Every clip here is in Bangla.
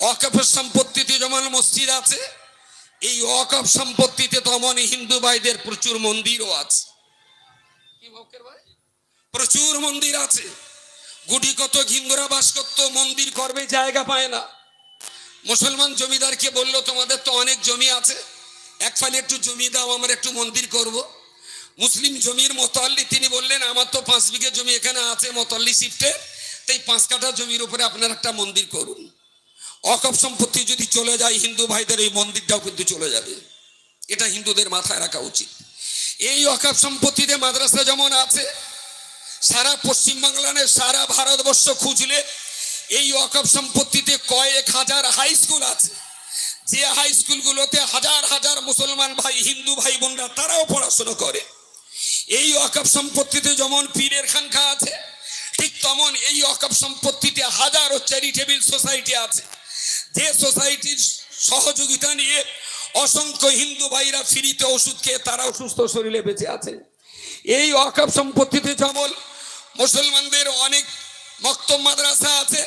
অকফের সম্পত্তিতে যেমন মসজিদ আছে, এই অকফ সম্পত্তিতে তেমন হিন্দু ভাইদের প্রচুর মন্দিরও আছে? প্রচুর মন্দির আছে গুটি কত হিন্দুরা বাস করতো, মন্দির করবে, জায়গা পায় না মুসলমান জমিদারকে বলল, তোমাদের তো অনেক জমি আছে, এক ফালে একটু জমি দাও, আমার একটু মন্দির করব। মুসলিম জমির মতল্লি, তিনি বললেন, আমার তো পাঁচ বিঘে জমি এখানে আছে, মতল্লি শিফটে তাই পাঁচ কাঠা জমির উপরে আপনার একটা মন্দির করুন অকপ সম্পত্তি যদি চলে যায়, হিন্দু ভাইদের এই মন্দিরটাও কিন্তু চলে যাবে। এটা হিন্দুদের মাথায় রাখা উচিত। এই অকাপ সম্পত্তিতে মাদ্রাসা যেমন আছে, সারা পশ্চিমবাংলার সারা ভারতবর্ষ খুঁজলে এই অকপ সম্পত্তিতে কয়েক হাজার হাই স্কুল আছে। যে হাই স্কুলগুলোতে হাজার হাজার মুসলমান ভাই, হিন্দু ভাই বোনরা, তারাও পড়াশোনা করে। এই অকপ সম্পত্তিতে যেমন পীরের খানখা আছে, ঠিক তেমন এই অকপ সম্পত্তিতে হাজারো চ্যারিটেবল সোসাইটি আছে। যে সোসাইটির সহযোগিতা নিয়ে অসংখ্য হিন্দু ভাইরা ফ্রিতে ওষুধ খেয়ে তারাও সুস্থ শরীরে বেঁচে আছে। এই অকাপ সম্পত্তিতে যেমন মুসলমানদের অনেক মক্তব মাদ্রাসা আছে,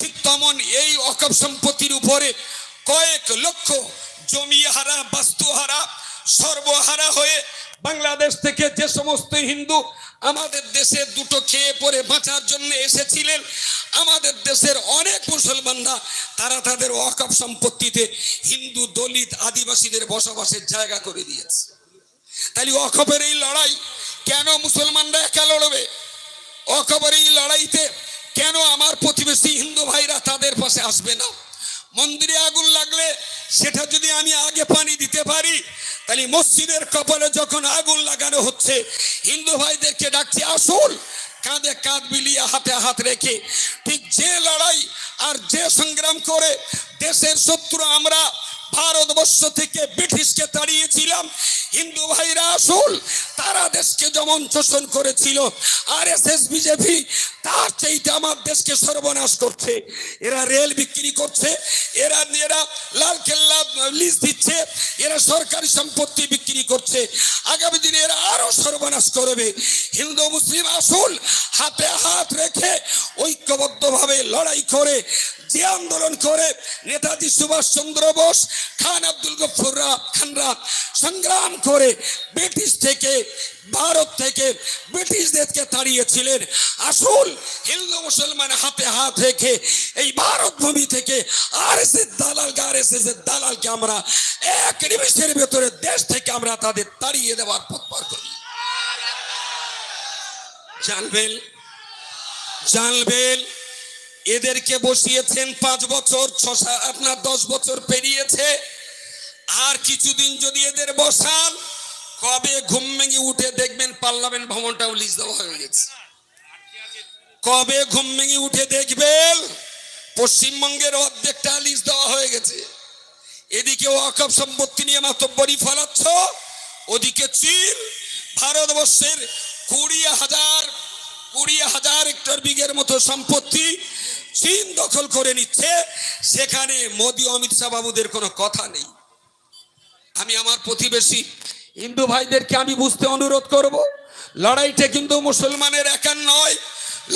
ঠিক তেমন এই অকাপ সম্পত্তির উপরে কয়েক লক্ষ জমি হারা বাস্তু হারা সর্বহারা হয়ে বাংলাদেশ থেকে যে সমস্ত হিন্দু আমাদের দেশে দুটো খেয়ে পরে বাঁচার জন্য এসেছিলেন, আমাদের দেশের অনেক মুসলমানরা, তারা তাদের ওয়াকফ সম্পত্তিতে হিন্দু দলিত আদিবাসীদের বসবাসের জায়গা করে দিয়েছে। তাহলে অখবর এই লড়াই কেন মুসলমানরা একা লড়বে? অখবর এই লড়াইতে কেন আমার প্রতিবেশী হিন্দু ভাইরা তাদের পাশে আসবে না? মন্দিরে আগুন লাগলে সেটা যদি আমি আগে পানি দিতে পারি তাহলে মসজিদের কপালে যখন আগুন লাগানো হচ্ছে, হিন্দু ভাইদেরকে ডাকছে, আসুন। কাঁধে কাঁধ মিলিয়ে হাতে হাত রেখে ঠিক যে লড়াই আর যে সংগ্রাম করে দেশের শত্রু আমরা ভারতবর্ষ থেকে ব্রিটিশকে তাড়িয়েছিলাম। হিন্দু ভাইরা আসুল তারা দেশকে যেমন শোষণ করেছিল আর এস এস বিজেপি, তার চাইতে আমার দেশকে সর্বনাশ করছে। এরা রেল বিক্রি করছে, এরা এরা লাল কেল্লা লিজ দিচ্ছে, এরা সরকারি সম্পত্তি বিক্রি করছে। আগামী দিনে এরা আরও সর্বনাশ করবে। হিন্দু, মুসলিম আসুল হাতে হাত রেখে ঐক্যবদ্ধভাবে লড়াই করে যে আন্দোলন করে নেতাজি সুভাষ চন্দ্র বোস, খান আব্দুল গফুররা খানরা সংগ্রাম করে ব্রিটিশ থেকে, ভারত থেকে ব্রিটিশদেরকে তাড়িয়েছিলেন। আসল হিন্দু মুসলমান হাতে হাত রেখে এই ভারত ভূমি থেকে আর এস দালাল আর এস এস দালালকে আমরা এক নিমিষের ভেতরে দেশ থেকে আমরা তাদের তাড়িয়ে দেওয়ার পথ পার করি। জানবেন? জানবেন? এদেরকে বসিয়েছেন পাঁচ বছর, ছ আপনার দশ বছর পেরিয়েছে। আর কিছুদিন যদি এদের বসান, কবে ঘুম ভেঙে উঠে দেখবেন পার্লামেন্ট ভবনটাও লিজ দেওয়া হয়ে গেছে। কবে ঘুম ভেঙে উঠে দেখবেন পশ্চিমবঙ্গের অর্ধেকটা লিজ দেওয়া হয়ে গেছে। এদিকে ওয়াকফ সম্পত্তি নিয়ে মাতব্বরি ফলাচ্ছ, ওদিকে চীন, ভারতবর্ষের কুড়ি হাজার কুড়ি হাজার হেক্টর বিঘের মতো সম্পত্তি চীন দখল করে নিচ্ছে। সেখানে মোদী অমিত শাহ বাবুদের কোনো কথা নেই। আমি আমার প্রতিবেশী হিন্দু ভাইদেরকে আমি বুঝতে অনুরোধ করব, লড়াইটা কিন্তু মুসলমানের একার নয়,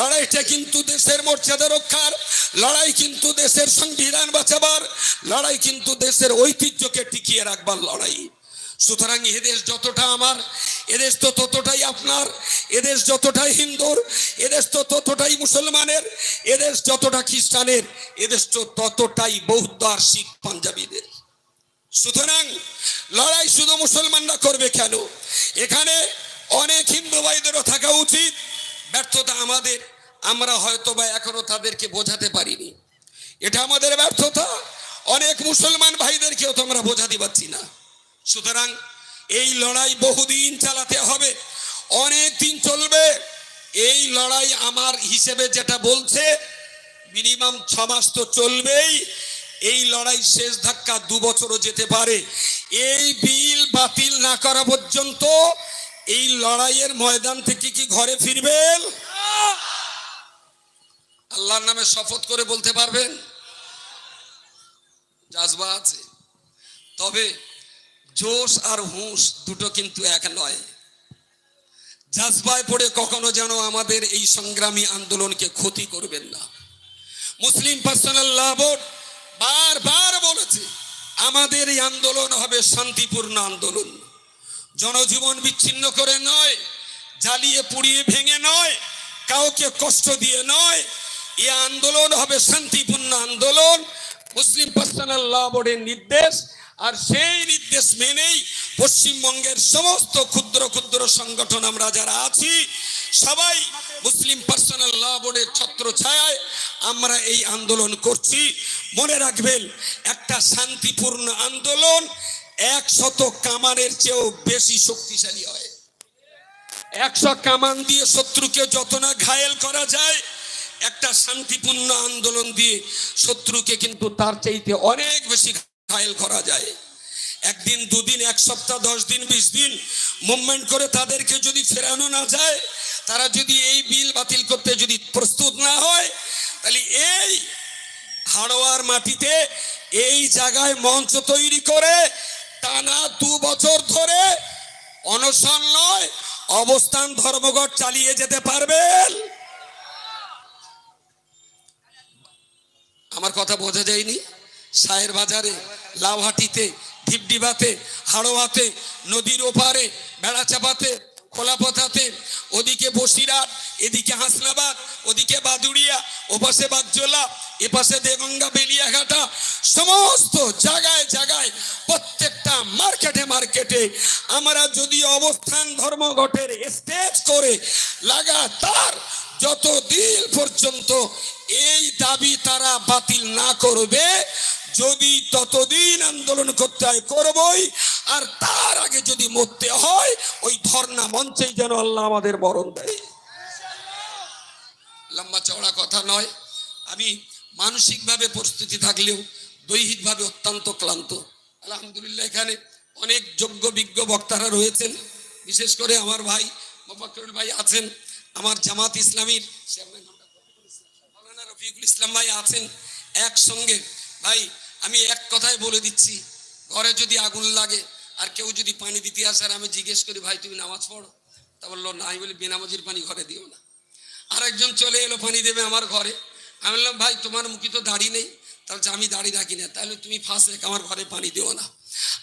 লড়াইটা কিন্তু দেশের মর্যাদা রক্ষার, লড়াই কিন্তু দেশের সংবিধান বাঁচাবার, লড়াই কিন্তু দেশের ঐতিহ্যকে টিকিয়ে রাখবার লড়াই। সুতরাং এদেশ যতটা আমার, এদেশ তো ততটাই আপনার, এদেশ যতটাই হিন্দুর, এদেশ তো ততটাই মুসলমানের, এদেশ যতটা খ্রিস্টানের, এদেশ তো ততটাই বৌদ্ধ আর শিখ পাঞ্জাবিদের। সুতরাং লড়াই শুধু মুসলমানরা করবে কেন? এখানে অনেক হিন্দু ভাইদেরও থাকা উচিত, ব্যর্থতা আমাদের, আমরা হয়তো বা এখনও তাদেরকে বোঝাতে পারিনি। এটা আমাদের ব্যর্থতা, অনেক মুসলমান ভাইদেরকেও তো আমরা বোঝাতে পারছি না। সুতরাং এই লড়াই বহুদিন চালাতে হবে, অনেক দিন চলবে। এই লড়াই আমার হিসেবে যেটা বলছে, মিনিমাম ছ মাস তো চলবেই, এই লড়াই শেষ ধাক্কা দু বছরও যেতে পারে। এই বিল বাতিল না করা পর্যন্ত এই লড়াইয়ের ময়দান থেকে কি ঘরে ফিরবেন? আল্লাহর নামে শপথ করে বলতে পারবেন? জাজবা আছে। তবে জোশ আর হুঁশ দুটো কিন্তু এক নয়। জাজবায় পড়ে কখনো যেন আমাদের এই সংগ্রামী আন্দোলনকে ক্ষতি করবেন না। মুসলিম পার্সোনাল ল বোর্ড বা আমাদের এই আন্দোলন হবে শান্তিপূর্ণ আন্দোলন। জনজীবন বিচ্ছিন্ন করে নয়, জ্বালিয়ে পুড়িয়ে ভেঙে নয়, কাউকে কষ্ট দিয়ে নয় এই আন্দোলন হবে শান্তিপূর্ণ আন্দোলন। মুসলিম পার্সোনাল ল বোর্ডের নির্দেশ আর সেই নির্দেশ মেনেই পশ্চিমবঙ্গের সমস্ত ক্ষুদ্র ক্ষুদ্র সংগঠন আমরা যারা আছি, সবাই মুসলিম পার্সোনাল ল বোর্ডের ছত্র ছায়ায় আমরা এই আন্দোলন করছি। মনে রাখবেন, একটা শান্তিপূর্ণ আন্দোলন একশত কামানের চেয়েও বেশি শক্তিশালী হয়। একশো কামান দিয়ে শত্রুকে যত না ঘায়েল করা যায়, একটা শান্তিপূর্ণ আন্দোলন দিয়ে শত্রুকে কিন্তু তার চাইতে অনেক বেশি ঘায়েল করা যায়। একদিন, দুদিন, এক সপ্তাহ, দশ দিন, বিশ দিন মুভমেন্ট করে তাদেরকে যদি ফেরানো না যায়, তারা যদি এই বিল বাতিল করতে যদি প্রস্তুত না হয়, তাহলে এই হাড়োয়ার মাটিতে এই জায়গায় মঞ্চ তৈরি করে টানা দু বছর ধরে অনশন নয়, অবস্থান ধর্মঘট চালিয়ে যেতে পারবেন। আমার কথা বোঝা যায়নি? সায়ের বাজারে, লাউহাটিতে ঢিপডিবাতে হাড়োয়াতে, নদীর ওপারে বেড়াচাপাতে খোলাপথাতে, ওদিকে বসিরহাট, এদিকে হাসনাবাদ, ওদিকে বাদুড়িয়া, ওপাশে বাগজোলা, এপাশে দেগঙ্গা বেলিয়াঘাটা, সমস্ত জায়গায় জায়গায়, প্রত্যেকটা মার্কেটে মার্কেটে আমরা যদি অবস্থান ধর্মঘটের স্টেজ করে লাগাতার যতদিন পর্যন্ত এই দাবি তারা বাতিল না করবে যদি ততদিন আন্দোলন করতে হয়, করবই। আর তার আগে যদি মরতে হয়, ওই ধর্ণা মঞ্চেই যেন আল্লাহ আমাদের বরণ দেয়। লম্বা চওড়া কথা নয়, আমি মানসিকভাবে প্রস্তুতি থাকলেও দৈহিকভাবে অত্যন্ত ক্লান্ত। আলহামদুলিল্লাহ, এখানে অনেক যোগ্য বিজ্ঞ বক্তারা রয়েছেন। বিশেষ করে আমার ভাই মোফাক্করুল ভাই আছেন, আমার জামাত ইসলামীর চেয়ারম্যান। রফিকুল ইসলাম ভাই আছেন একসঙ্গে। ভাই আমি এক কথায় বলে দিচ্ছি, ঘরে যদি আগুন লাগে আর কেউ যদি পানি দিতে আসে আর আমি জিজ্ঞেস করি, ভাই, তুমি নামাজ পড়ো? তা বলল না আমি বলি বেনামাজির পানি ঘরে দিও না। আরেকজন চলে এলো, পানি দেবে আমার ঘরে। আমি বললাম, ভাই, তোমার মুখে তো দাড়ি নেই, তাহলে আমি দাড়ি রাখি না। তাহলে তুমি ফাঁস আমার ঘরে পানি দিও না।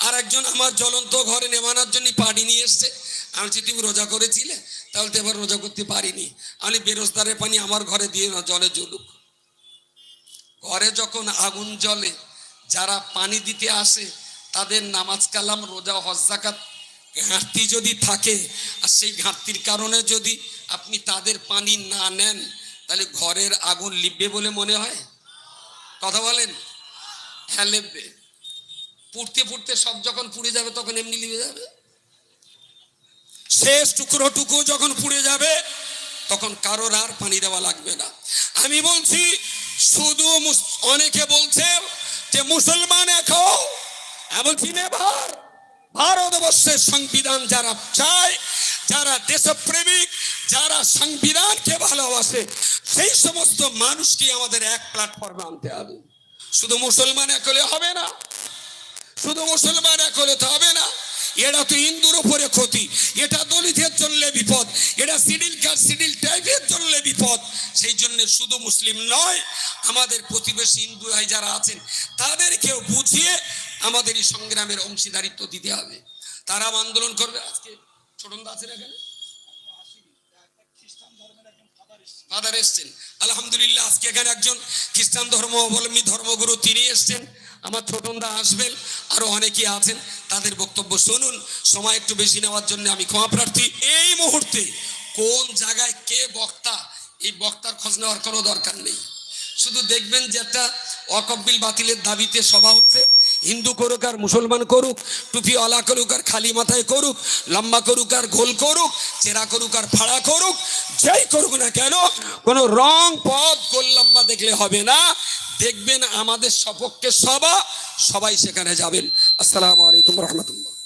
আর একজন আমার জ্বলন্ত ঘরে নেমানোর জন্য পানি নিয়ে এসছে। আমি বলছি, তুমি রোজা করেছিলে, তাহলে তো এবার রোজা করতে পারিনি। আমি বেরোজদারের পানি আমার ঘরে দিয়ে না, জলে জ্বলুক। ঘরে যখন আগুন জ্বলে যারা পানি দিতে আসে, তাদের নামাজ কালাম, রোজা, হজ জাকাত ঘাটতি যদি থাকে, আর সেই ঘাটতির কারণে যদি আপনি তাদের পানি না নেন, তাহলে ঘরের আগুন লিখবে বলে মনে হয়? কথা বলেন? হ্যাঁ লিখবে পুড়তে পুড়তে সব যখন পুড়ে যাবে, তখন এমনি লিখে যাবে? শেষ টুকরো টুকু যখন পুড়ে যাবে, তখন কারোর আর পানি দেওয়া লাগবে না। আমি বলছি, শুধু অনেকে বলছে যে মুসলমান এখন এমনকি নেভার ভারতবর্ষের সংবিধান যারা চায়, যারা দেশপ্রেমিক, যারা সংবিধানকে ভালোবাসে, সেই সমস্ত মানুষকে আমাদের এক প্ল্যাটফর্মে আনতে হবে। শুধু মুসলমান এক হলে হবে না। শুধু মুসলমান এক হলে তো হবে না। এটা তো হিন্দুর উপরে ক্ষতি। এটা দলিতের জন্য বিপদ, এটা সিডিল কাস্ট সিডিল টাইপের জন্য বিপদ। সেই জন্য শুধু মুসলিম নয়, আমাদের প্রতিবেশী হিন্দু যারা আছেন, তাদেরকেও বুঝিয়ে আমাদের এই সংগ্রামের অংশীদারিত্ব দিতে হবে। তারা আন্দোলন করবে আজকে। ছোটন আছেন এখানে? ফাদার এসছেন। আলহামদুলিল্লাহ, আজকে এখানে একজন খ্রিস্টান ধর্ম অবলম্বী ধর্মগুরু, তিনি এসছেন। আমার ছোটনদা আসবেন, আরও অনেকে আছেন, তাদের বক্তব্য শুনুন, সময় একটু বেশি নেওয়ার জন্য আমি ক্ষমা প্রার্থী। এই মুহূর্তে কোন জায়গায় কে বক্তা, এই বক্তার খোঁজ নেওয়ার কোনো দরকার নেই। শুধু দেখবেন যে একটা অকব্বিল বাতিলের দাবিতে সভা হচ্ছে, হিন্দু করুক আর মুসলমান করুক, টুপি অলা করুক আর খালি মাথায় করুক, লম্বা করুক আর গোল করুক, চেরা করুক আর ফাড়া করুক, যাই করুক না কেন, কোনো রং পথ গোল, লম্বা দেখলে হবে না। দেখবেন আমাদের সপক্ষে সভা সবাই সেখানে যাবেন। আসসালামু আলাইকুম রহমতুল্লাহ।